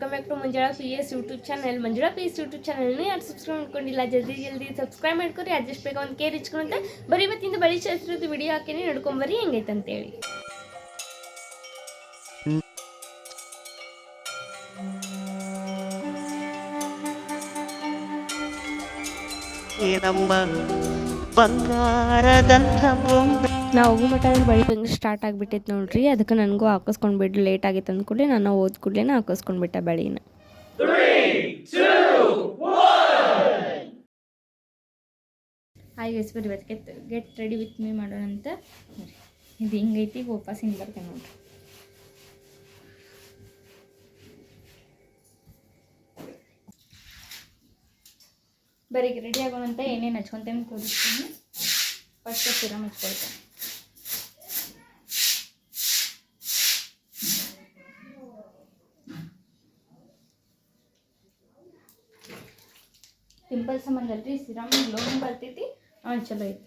welcome back to Manjula P S YouTube channel Manjula P S YouTube ಚಾನಲ್ನ ಯಾರು subscribe ಮಾಡ್ಕೊಂಡಿಲ್ಲ ಜಲ್ದಿ ಜಲ್ದಿ ಸಬ್ಸ್ಕ್ರೈಬ್ ಮಾಡ್ಕೊರಿ ಅದಷ್ಟು ಬೇಗ ಒಂದು ಕೇರ್ ಇಚ್ಕೊಂತ ಬರೀ ಇವತ್ತಿಂದ ಬಳಿ ಶಾಸ್ತ್ರದ್ದು ವಿಡಿಯೋ ಹಾಕಿನಿ ನಡ್ಕೊಂಬರಿ ಹೆಂಗೈತೆ ಅಂತೇಳಿ ಈ ನಮ್ಮ ಬಂಗಾರದಂಥ ಬೊಂಬೆ ನಾವು ಹೋಗೋ ಮಟ್ಟ ಬಳಿ ಬಂದು ಸ್ಟಾರ್ಟ್ ಆಗಿಬಿಟ್ಟಿತ್ತು ನೋಡ್ರಿ. ಅದಕ್ಕೆ ನನಗೂ ಹಾಕಿಸ್ಕೊಂಡು ಬಿಡ್ರಿ ಲೇಟ್ ಆಗಿತ್ತು ಅಂದ್ಕೂಡಲೇ ನಾನು ಓದ್ ಕೂಡಲೇ ಹಾಕಿಸ್ಕೊಂಡ್ಬಿಟ್ಟೆ ಬಳಿನ. ಹಾಯ್ ಗೈಸ್ ಬರೀ ಇವತ್ತು ಗೆಟ್ ರೆಡಿ ವಿತ್ ಮೀ ಮಾಡೋಣ ಅಂತ. ಇದು ಹಿಂಗೈತಿ ವಾಪಸ್ ಹಿಂಗೆ ಬರ್ತೇನೆ ನೋಡ್ರಿ. ಬರೀ ರೆಡಿ ಆಗೋಣಂತ ಏನೇನು ಹಚ್ಕೊತೇನೆ ತೋರಿಸ್ತೀನಿ ಫಸ್ಟ್ ಸಿರಮ್ ಹಚ್ಕೊಳ್ತೇನೆ. ಸಂಬಂಧ ಅಲ್ರಿ ಸಿರಮ್ ಲೋನ್ ಬರ್ತೈತಿ. ಹಾಂ ಚಲೋ ಐತಿ.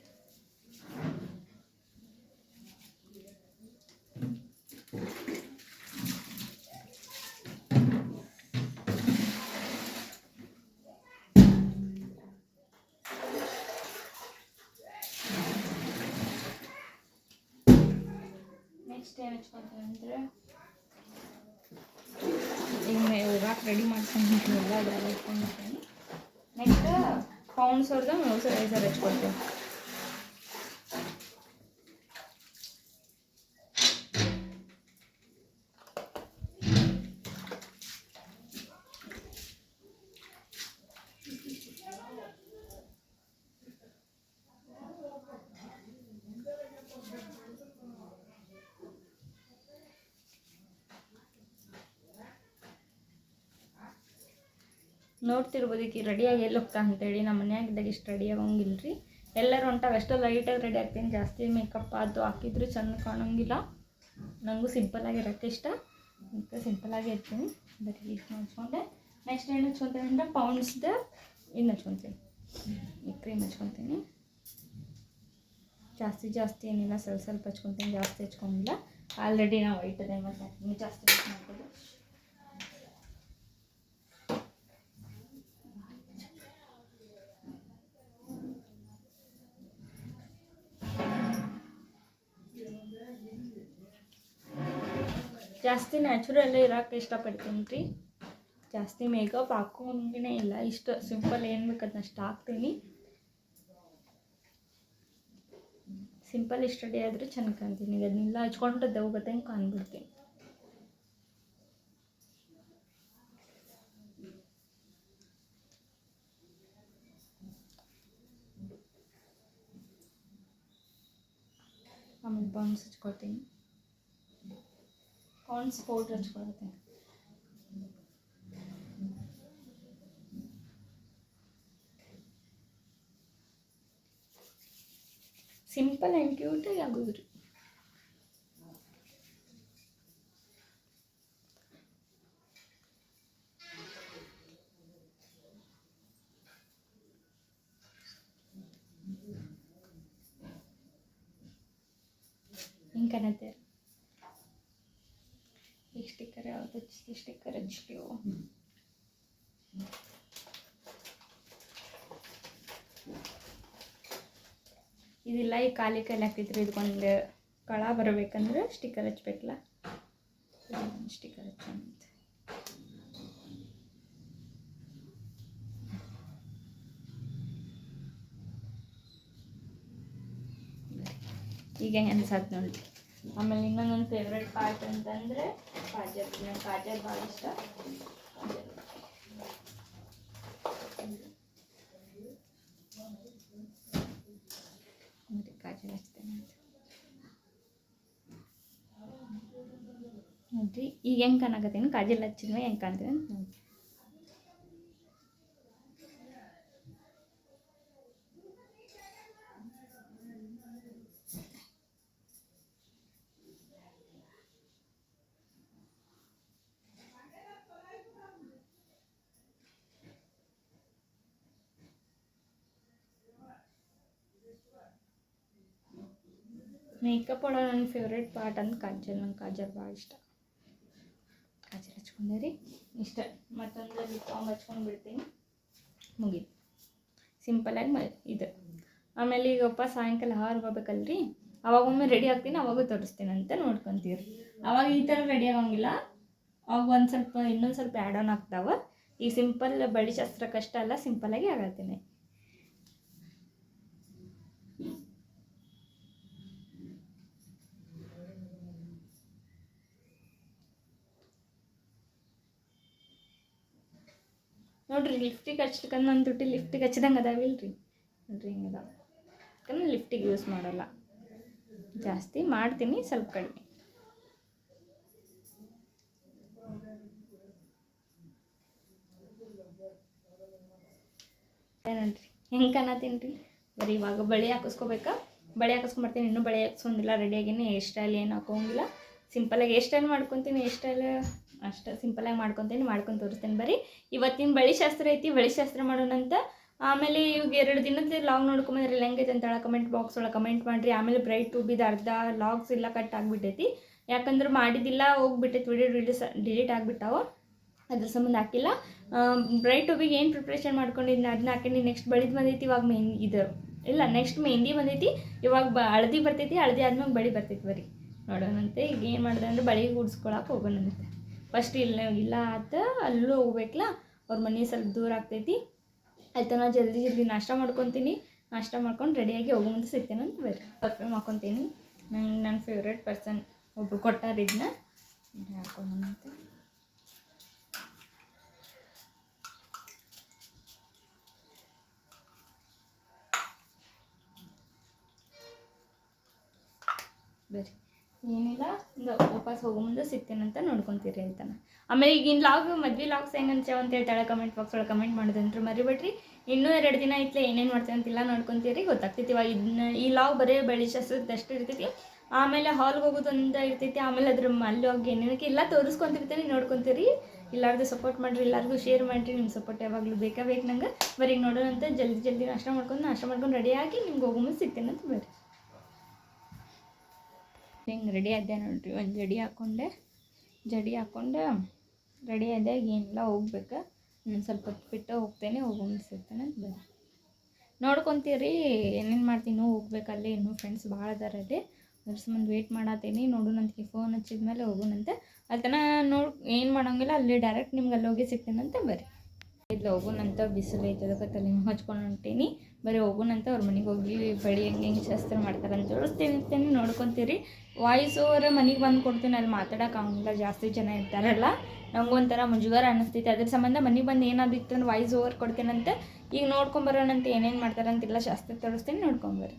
ನೆಕ್ಸ್ಟ್ ಏನು ಹಚ್ಕೊಂತೀನಿ ಅಂದರೆ ಈಗ ರೆಡಿ ಮಾಡ್ಕೊಂಡು ಎಲ್ಲ ನೆಕ್ಸ್ಟ್ ಪೌಂಡ್ಸ್ ಅವ್ರದ್ದು ಮಾಯ್ಚರೈಸರ್ ಹಚ್ಕೊಳ್ತೀನಿ ನೋಡ್ತಿರ್ಬೋದು ಈಕಿ ರೆಡಿಯಾಗಿ ಎಲ್ಲಿ ಹೋಗ್ತಾ ಅಂತೇಳಿ. ನಮ್ಮ ಮನ್ಯಾಗಿದ್ದಾಗ ಇಷ್ಟು ರೆಡಿ ಆಗೋಂಗಿಲ್ಲ ರೀ ಎಲ್ಲರೂ ಹೊಂಟಾಗ ಎಷ್ಟೋ ಲೈಟಾಗಿ ರೆಡಿ ಆಗ್ತೀನಿ. ಜಾಸ್ತಿ ಮೇಕಪ್ ಅದು ಹಾಕಿದ್ರು ಚೆಂದ ಕಾಣೋಂಗಿಲ್ಲ. ನನಗೂ ಸಿಂಪಲಾಗಿ ಇರೋಕ್ಕೆ ಇಷ್ಟ. ಅದಕ್ಕೆ ಸಿಂಪಲಾಗಿ ಇರ್ತೀನಿ. ಬರೀ ಇಷ್ಟು ಹಚ್ಕೊಂಡೆ ನೆಕ್ಸ್ಟ್ ಏನು ಹಚ್ಕೊತೀನಿ ಅಂದರೆ ಪೌಂಡ್ಸ್ದು ಇನ್ನು ಹಚ್ಕೊತೀನಿ. ಈ ಕ್ರೀಮ್ ಹಚ್ಕೊತೀನಿ. ಜಾಸ್ತಿ ಜಾಸ್ತಿ ಏನಿಲ್ಲ, ಸ್ವಲ್ಪ ಸ್ವಲ್ಪ ಹಚ್ಕೊತೀನಿ. ಜಾಸ್ತಿ ಹಚ್ಕೊಂಡಿಲ್ಲ. ಆಲ್ರೆಡಿ ನಾವು ವೈಟ್ ಅದೇ ಮತ್ತು ಜಾಸ್ತಿ ಹಚ್ಕೊಂಡು ಜಾಸ್ತಿ ನ್ಯಾಚುರಲ್ಲೇ ಇರೋಕೆ ಇಷ್ಟಪಡ್ತೀನಿ. ರೀ ಜಾಸ್ತಿ ಮೇಕಪ್ ಹಾಕೋಂಗೇ ಇಲ್ಲ. ಇಷ್ಟು ಸಿಂಪಲ್ ಏನು ಬೇಕು ಅದನ್ನ ಅಷ್ಟು ಹಾಕ್ತೀನಿ. ಸಿಂಪಲ್ ಇಷ್ಟು ರೆಡಿ ಆದರೂ ಚೆಂದ ಕಾಣ್ತೀನಿ. ಈಗ ಅದನ್ನೆಲ್ಲ ಹಚ್ಕೊಂಡು ದವ್ ಗತ್ತಂಗೆ ಕಾಣ್ಬಿಡ್ತೀನಿ. ಆಮೇಲೆ ಬೌನ್ಸ್ ಹಚ್ಕೊಳ್ತೀನಿ. ಪಾಂಡ್ಸ್ ಪೌಡ್ರ್ ಹಚ್ಕೊಳತ್ತೆ ಸಿಂಪಲ್ ಆ್ಯಂಡ್ ಕ್ಯೂಟಾಗಿ ಆಗೋದು ರೀ ಹಿಂಗೆ ಯಾವ್ದು ಹಚ್ಚಿ ಸ್ಟಿಕ್ಕರ್ ಹಚ್ತೀವೋ ಇದಿಲ್ಲ ಈ ಖಾಲಿ ಕೈಲಿ ಹಾಕಿದ್ರೆ ಇದಕ್ಕೊಂದು ಕಳ ಬರಬೇಕಂದ್ರೆ ಸ್ಟಿಕ್ಕರ್ ಹಚ್ಬೇಕಲ್ಲ? ಸ್ಟಿಕ್ಕರ್ ಹಚ್ಚಂತ ಈಗ ಹೆಂಗೆ ಅನ್ಸತ್ತೆ ನೋಡಿ ಆಮೇಲೆ ಇನ್ನೊಂದು ನನ್ನ ಫೇವ್ರೆಟ್ ಪಾರ್ಟ್ ಅಂತಂದರೆ ಕಾಜಲ್ ನಂಗೆ ಕಾಜಲ್ ಭಾಳ ಇಷ್ಟ ಕಾಜಲ್ ಹಚ್ತೇನೆ ನೋಡ್ರಿ, ಈಗ ಹೆಂಗೆ ಕಾಣಕತ್ತೀನಿ? ಕಾಜಲ್ ಹಚ್ಚಿದ್ಮೇಲೆ ಹೆಂಗೆ ಕಾಣ್ತೀನಿ ಮೇಕಪ್ ಒಳಗೆ ನನ್ನ ಫೇವ್ರೆಟ್ ಪಾರ್ಟ್ ಅಂದ್ರೆ ಕಾಜಲ್. ನಂಗೆ ಕಾಜಲ್ ಭಾಳ ಇಷ್ಟ. ಕಾಜಲ್ ಹಚ್ಕೊಂಡೆ ರೀ ಇಷ್ಟ. ಮತ್ತೊಂದು ಲಿಪ್ ಬಾಮ್ ಹಚ್ಕೊಂಡು ಬಿಡ್ತೀನಿ ಮುಗೀತು ಸಿಂಪಲಾಗಿ ಮ ಇದು. ಆಮೇಲೆ ಈಗಪ್ಪ ಸಾಯಂಕಾಲ ಹಾರು ಹೋಗ್ಬೇಕಲ್ರಿ? ಅವಾಗೊಮ್ಮೆ ರೆಡಿ ಆಗ್ತೀನಿ, ಅವಾಗೂ ತೋರಿಸ್ತೀನಿ ಅಂತ ರೀ ಅವಾಗ ಈ ಥರ ರೆಡಿ ಆಗೋಂಗಿಲ್ಲ. ಅವಾಗ ಒಂದು ಸ್ವಲ್ಪ ಇನ್ನೊಂದು ಸ್ವಲ್ಪ ಆ್ಯಡ್ ಆನ್ ಆಗ್ತಾವೆ. ಈ ಸಿಂಪಲ್ ಬಳಿ ಶಾಸ್ತ್ರ ಕಷ್ಟ ಅಲ್ಲ ಸಿಂಪಲಾಗಿ ಆಗತ್ತೀನಿ. ನೋಡ್ರಿ ಲಿಫ್ಟಿಗೆ ಹಚ್ಲಿಕ್ಕಂದ್ರೆ ನನ್ನ ತುಟಿ ಲಿಫ್ಟಿಗೆ ಹಚ್ಚಿದಂಗೆ ಅದಾವಿಲ್ರಿ ನೋಡ್ರಿ ಹಿಂಗೆ ಯಾಕಂದ್ರೆ ಲಿಫ್ಟಿಗೆ ಯೂಸ್ ಮಾಡಲ್ಲ. ಜಾಸ್ತಿ ಮಾಡ್ತೀನಿ ಸ್ವಲ್ಪ ಕಡಿಮೆ. ನೋಡ್ರಿ ಹೆಂಗೆ ಕಾಣತ್ತೀನಿ ರೀ ಬರೀ ಇವಾಗ ಬಳೆ ಹಾಕಿಸ್ಕೋಬೇಕಾ? ಬಳೆ ಹಾಕಿಸ್ಕೊಂಬರ್ತೀನಿ. ಇನ್ನೂ ಬಳೆ ಹಾಕ್ಸ್ಕೊಂಡಿಲ್ಲ. ರೆಡಿಯಾಗಿನೇ ಹೇರ್ ಸ್ಟೈಲ್ ಏನು ಹಾಕೋಂಗಿಲ್ಲ. ಸಿಂಪಲಾಗಿ ಹೇರ್ ಸ್ಟೈಲ್ ಮಾಡ್ಕೊತೀನಿ. ಹೇರ್ ಸ್ಟೈಲ್ ಅಷ್ಟು ಸಿಂಪಲಾಗಿ ಮಾಡ್ಕೊತೀನಿ, ಮಾಡ್ಕೊಂಡು ತೋರಿಸ್ತೀನಿ ಬರೀ ಇವತ್ತಿನ ಬಳಿ ಶಾಸ್ತ್ರ ಐತಿ ಬಳಿ ಶಾಸ್ತ್ರ ಮಾಡೋಣಂತ ಆಮೇಲೆ ಇವಾಗ ಎರಡು ದಿನದ ಲಾಗ್ ನೋಡ್ಕೊಂಬಂದ್ರೆ ಹೆಂಗೈತೆ ಅಂತ ಕಮೆಂಟ್ ಬಾಕ್ಸ್ ಒಳಗೆ ಕಮೆಂಟ್ ಮಾಡಿರಿ. ಆಮೇಲೆ ಬ್ರೈಟ್ ಟೂಬಿದ ಅರ್ಧ ಲಾಗ್ಸ್ ಎಲ್ಲ ಕಟ್ ಆಗಿಬಿಟ್ಟೈತಿ. ಯಾಕಂದ್ರೆ ಮಾಡಿದ್ದಿಲ್ಲ, ಹೋಗ್ಬಿಟ್ಟೈತಿ ವಿಡಿಯೋ ರಿಲೀಸ್ ಡಿಲೀಟ್ ಆಗಿಬಿಟ್ಟಾವ. ಅದ್ರ ಸಂಬಂಧ ಹಾಕಿಲ್ಲ. ಬ್ರೈಟ್ ಟೂಬಿಗೆ ಏನು ಪ್ರಿಪ್ರೇಷನ್ ಮಾಡ್ಕೊಂಡಿದ್ದೀನಿ ಅದನ್ನ ಹಾಕಿನಿ ನೆಕ್ಸ್ಟ್ ಬಳಿದು ಬಂದೈತಿ, ಇವಾಗ ಮೇನ್ ಇದು. ಇಲ್ಲ ನೆಕ್ಸ್ಟ್ ಮೆಹಂದಿ ಬಂದೈತಿ, ಇವಾಗ ಬ, ಹಳದಿ ಬರ್ತೈತಿ, ಹಳದಿ ಆದ್ಮೇಲೆ ಬಳಿ ಬರ್ತೈತಿ ಬರೀ ನೋಡೋಣಂತೆ, ಈಗ ಏನು ಮಾಡಿದೆ ಅಂದ್ರೆ ಬಳಿ ಗುಡ್ಸ್ಕೊಳಕ್ಕೆ ಹೋಗೋಣಂತೆ. ಫಸ್ಟ್ ಇಲ್ಲ ಇಲ್ಲ ಆತ, ಅಲ್ಲೂ ಹೋಗ್ಬೇಕಲ್ಲ, ಅವ್ರ ಮನೆ ಸ್ವಲ್ಪ ದೂರ ಆಗ್ತೈತಿ. ಆಯ್ತು, ನಾ ಜಲ್ದಿ ಜಲ್ದಿ ನಾಷ್ಟ ಮಾಡ್ಕೊತೀನಿ. ನಾಷ್ಟ ಮಾಡ್ಕೊಂಡು ರೆಡಿಯಾಗಿ ಹೋಗೋ ಮುಂದೆ ಸಿಗ್ತೇನೆ ಅಂತ ಬರ್ರಿ ಪರ್ಫ್ಯೂಮ್ ಹಾಕೊತೀನಿ. ನಂಗೆ ನನ್ನ ಫೇವ್ರೇಟ್ ಪರ್ಸನ್ ಒಬ್ರು ಕೊಟ್ಟಾರ ಇದನ್ನ ಹಾಕೊಂಡಂತೆ ಬರ್ರಿ ಏನಿಲ್ಲ, ಒಂದು ವಾಪಸ್ ಹೋಗೋ ಮುಂದೆ ಅಂತ ನೋಡ್ಕೊತೀರಿ ಆಯ್ತಾನ ಆಮೇಲೆ ಈಗಿನ ಲಾಗ್, ಮದ್ವೆ ಲಾಗ್ಸ್ ಹೆಂಗಂತೆ ಅಂತ ಹೇಳ್ತಾಳೆ ಕಮೆಂಟ್ ಬಾಕ್ಸ್ ಒಳಗೆ ಕಮೆಂಟ್ ಮಾಡೋದಂತ್ರು ಮರಿಬೇಡ್ರಿ. ಇನ್ನೂ ಎರಡು ದಿನ ಐತ್ಲೆ, ಏನೇನು ಮಾಡ್ತೀನಿ ಅಂತಿಲ್ಲ ನೋಡ್ಕೊತೀರಿ, ಗೊತ್ತಾಗ್ತೈತಿ ಇವಾಗ ಇದನ್ನ, ಈ ಲಾಗ್ ಬರೀ ಬಳಿ ಅಷ್ಟು ಇರ್ತೈತಿ. ಆಮೇಲೆ ಹಾಲ್ಗೆ ಹೋಗೋದು ಒಂದು ಇರ್ತೈತಿ, ಆಮೇಲೆ ಅದ್ರ ಅಲ್ಲಿ ಹೋಗಿ ಏನೇನಕ್ಕೆ ಎಲ್ಲ ತೋರಿಸ್ಕೊಂತಿರ್ತೀನಿ ನೋಡ್ಕೊತೀರಿ. ಎಲ್ಲಾರ್ದು ಸಪೋರ್ಟ್ ಮಾಡಿರಿ ಎಲ್ಲರಿಗೂ ಶೇರ್ ಮಾಡಿರಿ ನಿಮ್ಮ ಸಪೋರ್ಟ್ ಯಾವಾಗಲೂ ಬೇಕಾ ಬೇಕು ನಂಗೆ. ಬರೀ ನೋಡೋಣಂತ ಜಲ್ದಿ ಜಲ್ದಿ ನಾಷ್ಟ ಮಾಡ್ಕೊಂಡು ನಾಷ್ಟ ಮಾಡ್ಕೊಂಡು ರೆಡಿಯಾಗಿ ನಿಮ್ಗೆ ಹೋಗೋ ಮುಂದೆ ಅಂತ ಬರ್ರಿ ಹಿಂಗೆ ರೆಡಿ ಆದ್ದೆ ನೋಡಿರಿ. ಒಂದು ಜಡಿ ಹಾಕ್ಕೊಂಡೆ ಜಡಿ ಹಾಕ್ಕೊಂಡು ರೆಡಿ ಆದಾಗ ಏನಿಲ್ಲ ಹೋಗ್ಬೇಕು. ಇನ್ನೊಂದು ಸ್ವಲ್ಪ ಹೊತ್ತು ಬಿಟ್ಟು ಹೋಗ್ತೇನೆ, ಹೋಗೋ ಸಿಗ್ತೇನೆ ಬನ್ನಿ ನೋಡ್ಕೊತೀರಿ, ಏನೇನು ಮಾಡ್ತೀನಿ ಹೋಗ್ಬೇಕಲ್ಲಿ ಇನ್ನೂ ಫ್ರೆಂಡ್ಸ್ ಭಾಳ ಅದಾರ ಅಲ್ಲಿ. ಅದ್ರ ಸಂಬಂಧ ವೇಟ್ ಮಾಡತ್ತೀನಿ ನೋಡೋಣಂತ ಫೋನ್ ಹಚ್ಚಿದ ಮೇಲೆ ಹೋಗೋಣಂತೆ ಅಲ್ಲಿ ನೋಡಿ, ಏನು ಮಾಡೋಂಗಿಲ್ಲ, ಅಲ್ಲಿ ಡೈರೆಕ್ಟ್ ನಿಮ್ಗೆ ಅಲ್ಲಿ ಹೋಗಿ ಸಿಗ್ತೇನಂತೆ ಬರ್ರಿ ಇಲ್ಲಿ ಹೋಗೋಣಂತ ಬಿಸಿಲು ಐತೆ, ಅದಕ್ಕೆ ತಲೆ ಹಚ್ಕೊಂಡು ಹೊಂಟೀನಿ ಬರೀ ಹೋಗೋಣಂತ ಅವ್ರ ಮನೆಗೆ ಹೋಗಿ ಬಳಿ ಹೆಂಗೆ ಹೆಂಗೆ ಶಾಸ್ತ್ರ ಮಾಡ್ತಾರೆ ಅಂತ ತೋರಿಸ್ತೇನೆ ನೋಡ್ಕೊತೀರಿ. ವಾಯ್ಸ್ ಓವರ್ ಮನೆಗೆ ಬಂದು ಕೊಡ್ತೀನಿ, ಅಲ್ಲಿ ಮಾತಾಡೋಕೆ ಆಗಂಗಿಲ್ಲ ಜಾಸ್ತಿ ಜನ ಇರ್ತಾರಲ್ಲ ನಂಗೊಂಥರ ಮುಜುಗರ ಅನ್ನಿಸ್ತೈತೆ ಅದ್ರ ಸಂಬಂಧ ಮನೆಗೆ ಬಂದು ಏನಾದಿತ್ತು ಅಂದ್ರೆ ವಾಯ್ಸ್ ಓವರ್ ಕೊಡ್ತೇನಂತ ಈಗ ನೋಡ್ಕೊಂಬರೋಣಂತ ಏನೇನು ಮಾಡ್ತಾರಂತಿಲ್ಲ ಶಾಸ್ತ್ರ ತೋರಿಸ್ತೀನಿ ನೋಡ್ಕೊಂಬರ್ರಿ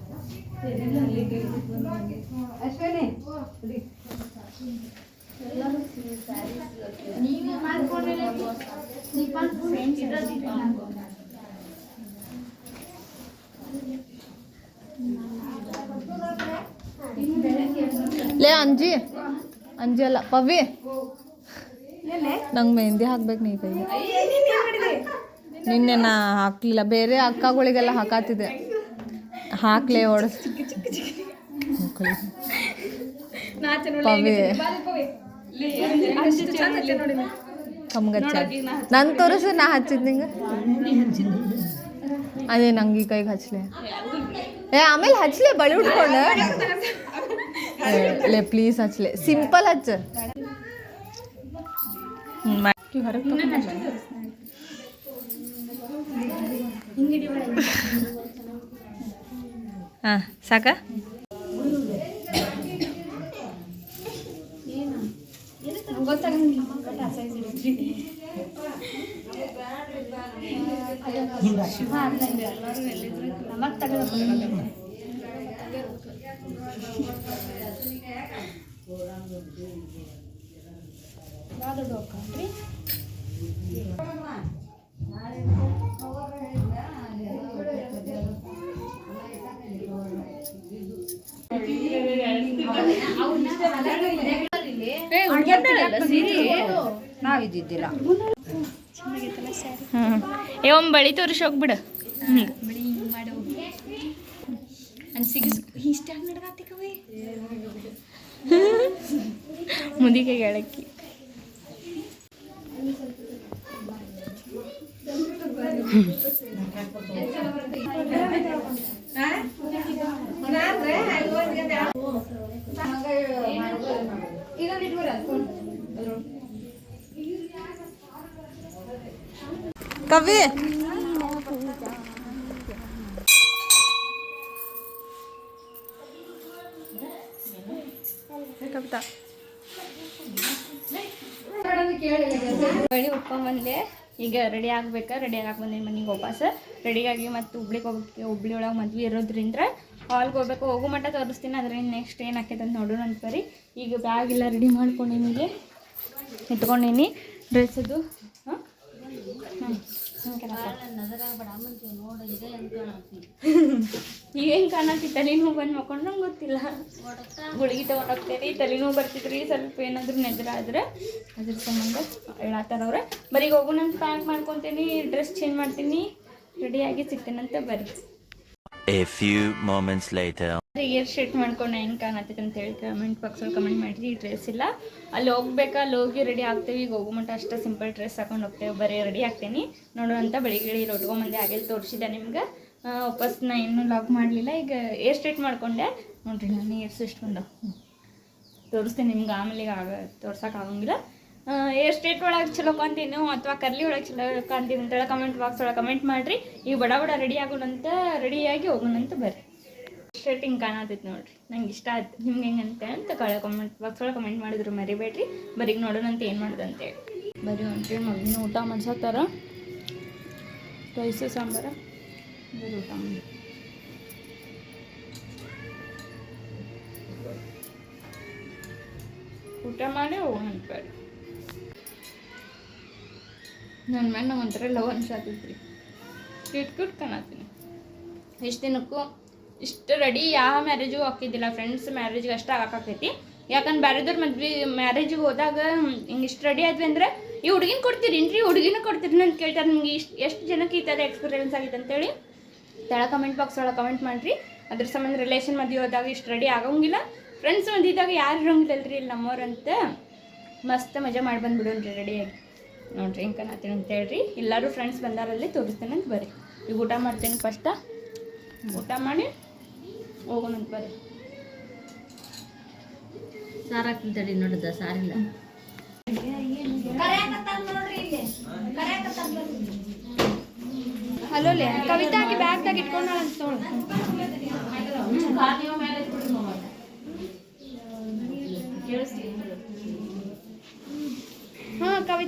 ಹ್ಞೂ ಲೇ, ಅಂಜಿ. ಅಂಜಿ ಅಲ್ಲ, ಪವಿ. ನಂಗೆ ಮೆಹಂದಿ ಹಾಕ್ಬೇಕು ನೀ ಕೈಗೆ ನಿನ್ನೆ ನಾ ಹಾಕ್ಲಿಲ್ಲ, ಬೇರೆ ಅಕ್ಕಗಳಿಗೆಲ್ಲ ಹಾಕಾತಿದ್ದೆ. ಹಾಕ್ಲೇ ಹೊಡೆಸ್ ಪವಿ. ಕಮ್ಗಚ್ಚ. ನನ್ ತೋರಿಸು ನಾ ಹಚ್ಚಿದ್ ನಿಂಗೆ. ಅದೇ ನಂಗೆ ಈ ಕೈಗೆ ಹಚ್ಲೆ. ಏ ಆಮೇಲೆ ಹಚ್ಲೆ ಬಳಿ ಉಟ್ಕೊಂಡು. ಏ, ಲೇ ಪ್ಲೀಸ್ ಹಚ್ಲೆ. ಸಿಂಪಲ್ ಹಚ್ಚ. ಹೊರಗೆ ಹಾಂ ಸಾಕಾ? ಯಾವ್ದು ಡೋಕ್ ನಾವಿದ್ದಿದ್ದಿಲ್ಲ. ಹ್ಞೂ ಏ ಒಂದು ಬಳಿ ತೋರಿಸಿ ಹೋಗ್ಬಿಡು. ಹ್ಞೂ ಮುದಿಗೆ ಗೆಳಕ್ಕಿ ಕವಿ ಕವಿತಾ ಬಳಿ ಉಟ್ಕೊಂಡ್ಬಂದೆ ಈಗ ರೆಡಿ ಆಗ್ಬೇಕಾ? ರೆಡಿ ಆಗಕ್ಕೆ ಬಂದೆ ಮನೆಗೆ ವಾಪಸ್. ರೆಡಿಯಾಗಿ ಮತ್ತು ಹುಬ್ಳಿಗೆ ಹೋಗ್ಬೇಕು. ಹುಬ್ಳಿ ಒಳಗೆ ಮದ್ವೆ ಇರೋದ್ರಿಂದ ಹಾಲ್ಗೆ ಹೋಗ್ಬೇಕು. ಹೋಗೋ ಮಟ್ಟ ತೋರಿಸ್ತೀನಿ. ಅದ್ರಿಂದ ನೆಕ್ಸ್ಟ್ ಏನು ಆಕೈತೆ ಅಂತ ನೋಡೋಣ ಅಂತ ಬರೀ. ಈಗ ಬ್ಯಾಗ್ ಎಲ್ಲ ರೆಡಿ ಮಾಡ್ಕೊಂಡು ನಿಮಗೆ ಇಟ್ಕೊಂಡೀನಿ ಡ್ರೆಸ್ಸದು ಹಾಂ ಕಾಣತಿ ತಲೆನೋವು ಬಂದು ಮಕ್ಕೊಂಡು ನಂಗೆ ಗೊತ್ತಿಲ್ಲ. ಗುಳಿಗೆ ತೊಗೊಂಡೋಗ್ತೇರಿ ತಲೆನೋವು ಬರ್ತಿದ್ರಿ ಸ್ವಲ್ಪ ಏನಾದರೂ ನೆದರಾದ್ರೆ ಅದ್ರ ಸಂಬಂಧ ಹೇಳತ್ತಾರವ್ರೆ ಬರೀ ಹೋಗು ನಾನು ಪ್ಯಾಕ್ ಮಾಡ್ಕೊತೀನಿ ಡ್ರೆಸ್ ಚೇಂಜ್ ಮಾಡ್ತೀನಿ ರೆಡಿಯಾಗಿ ಸಿಗ್ತೇನಂತ ಬರ್ರಿ. A few moments later. Hair set ಮಾಡ್ಕೊಂಡು ಹೆಂಗೆ ಕಾಣತ್ತೈತೆ ಅಂತ ಹೇಳಿ ಕಮೆಂಟ್ ಬಾಕ್ಸಲ್ಲಿ ಕಮೆಂಟ್ ಮಾಡಿದ್ರಿ ಈ ಡ್ರೆಸ್ ಇಲ್ಲ. ಅಲ್ಲಿ ಹೋಗ್ಬೇಕಾ? ಅಲ್ಲಿ ಹೋಗಿ ರೆಡಿ ಆಗ್ತೇವೆ. ಈಗ ಹೋಗೋ ಮಟ್ಟ ಅಷ್ಟೇ ಸಿಂಪಲ್ ಡ್ರೆಸ್ ಹಾಕೊಂಡು ಹೋಗ್ತೇವೆ. ಬರೀ ರೆಡಿ ಆಗ್ತೀನಿ. ನೋಡೋಣ ಅಂತ ಬೆಳಿಗ್ಗೆ ಇಲ್ಲಿ ಉಟ್ಕೊಂಬಂದೆ ಆಗಲ್ಲಿ ತೋರಿಸಿದೆ ನಿಮ್ಗೆ. ವಾಪಸ್ ನಾ ಇನ್ನೂ ಲಾಕ್ ಮಾಡಲಿಲ್ಲ. ಈಗ ಏರ್ ಸ್ಟ್ರೇಟ್ ಮಾಡ್ಕೊಂಡೆ. ನೋಡ್ರಿ, ನಾನು ಏರ್ಸ್ ಇಷ್ಟೊಂದು. ತೋರಿಸ್ತೀನಿ ನಿಮ್ಗೆ. ಆಮೇಲೆ ಆಗ ಸ್ಟೇಟ್ ಒಳಗೆ ಚಲೋ ಕಾಣ್ತೀನಿ ಅಥವಾ ಕರ್ಲಿ ಒಳಗೆ ಚಲೋ ಕಾಂತೀನಿ ಅಂತೇಳಿ ಕಮೆಂಟ್ ಬಾಕ್ಸ್ ಒಳಗೆ ಕಮೆಂಟ್ ಮಾಡಿರಿ. ಈಗ ಬಡ ಬಡ ರೆಡಿ ಆಗೋಣಂತ ರೆಡಿಯಾಗಿ ಹೋಗೋಣಂತ ಬರ್ರಿ. ಸ್ಟ್ರೇಟ್ ಹಿಂಗೆ ಕಾಣತೈತೆ ನೋಡ್ರಿ. ನಂಗೆ ಇಷ್ಟ ಆಯ್ತು. ನಿಮ್ಗೆ ಹೆಂಗೆ ಅಂತ ಕಳೆ ಕಮೆಂಟ್ ಬಾಕ್ಸ್ ಒಳಗೆ ಕಮೆಂಟ್ ಮಾಡಿದ್ರು ಮರಿಬೇಡ್ರಿ. ಬರೀ ನೋಡೋಣ ಅಂತ ಏನು ಮಾಡಿದಂತೇಳಿ ಬರೀ ಅಂತೇಳಿ ಮಗ್ನ ಊಟ ಮಾಡ್ಸತ್ತಾರ. ರೈಸು ಸಾಂಬಾರ. ಬರೀ ಊಟ ಊಟ ಮಾಡಿ ಹೋಗೋಣ ಬೇಡ ನನ್ನ ಮೇಲೆ ನಾವು ಒಂಥರ ಲವ್ ಅನ್ಸಾತೈತ್ರಿ ಕ್ಯೂಟ್ ಕಾಣತ್ತೀನಿ ಇಷ್ಟು ದಿನಕ್ಕೂ ಇಷ್ಟು ರೆಡಿ ಯಾವ ಮ್ಯಾರೇಜು ಹಾಕಿದ್ದಿಲ್ಲ ಫ್ರೆಂಡ್ಸ್ ಮ್ಯಾರೇಜ್ಗೆ ಅಷ್ಟೇ ಆಗಾಕೈತಿ ಯಾಕಂದ್ರೆ ಬೇರೆದವ್ರ ಮದ್ವೆ ಮ್ಯಾರೇಜಿಗೆ ಹೋದಾಗ ಹಿಂಗೆ ಇಷ್ಟು ರೆಡಿ ಆದ್ವಿ ಅಂದ್ರೆ ಈ ಹುಡುಗಿನ ಕೊಡ್ತೀರಿ ರೀ ಹುಡುಗಿನ ಕೊಡ್ತೀರಿ ಅಂತ ಕೇಳ್ತಾರೆ. ನಿಮ್ಗೆ ಇಷ್ಟು, ಎಷ್ಟು ಜನಕ್ಕೆ ಈ ಥರ ಎಕ್ಸ್ಪೀರಿಯೆನ್ಸ್ ಆಗಿದೆ ಅಂತೇಳಿ ತೆಳ ಕಮೆಂಟ್ ಬಾಕ್ಸ್ ಒಳಗೆ ಕಮೆಂಟ್ ಮಾಡಿರಿ. ಅದ್ರ ಸಂಬಂಧ ರಿಲೇಷನ್ ಮದುವೆ ಹೋದಾಗ ಇಷ್ಟು ರೆಡಿ ಆಗೋಂಗಿಲ್ಲ. ಫ್ರೆಂಡ್ಸ್ ಮದುವೆದಾಗ ಯಾರು ಇರೋಂಗಿಲ್ಲ ಅಲ್ರಿ ಇಲ್ಲಿ ನಮ್ಮವ್ರಂತ? ಮಸ್ತ್ ಮಜಾ ಮಾಡಿ ಬಂದ್ಬಿಡೋಣ್ರಿ ರೆಡಿಯಾಗಿ ನೋಡ್ರಿ ಹಿಂಗೆ ಕಾಣತ್ತೀನಿ ಅಂತ ಹೇಳ್ರಿ. ಎಲ್ಲರೂ ಫ್ರೆಂಡ್ಸ್ ಬಂದಾರಲ್ಲಿ ತೋರಿಸ್ತೇನೆ ಅಂತ ಬರ್ರಿ. ಈಗ ಊಟ ಮಾಡ್ತೇನೆ ಫಸ್ಟ ಊಟ ಮಾಡಿ ಹೋಗೋಣ ಅಂತ ಬರ್ರಿ. ಸಾರ್ ಹಾಕ್ತೀನಿ ತಡಿ ನೋಡಿದ ಸಾರಿಲ್ಲ ಹಲೋ ಲೇ ಕವಿತಾಗಿ ಬ್ಯಾಗ್ದಾಗ ಇಟ್ಕೊಂಡಾಳ ಅಂತ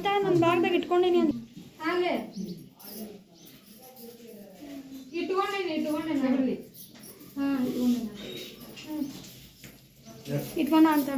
ಕವಿತಾ ನನ್ನ ಬ್ಯಾಗ್ದಾಗ ಇಟ್ಕೊಂಡೇನಿ ಅಂತ. ಇಟ್ಕೊಂಡೇನಿ ಇಟ್ಕೊಂಡೇನಿ ಹಾಂ ಇಟ್ಕೊಂಡ ಅಂತ.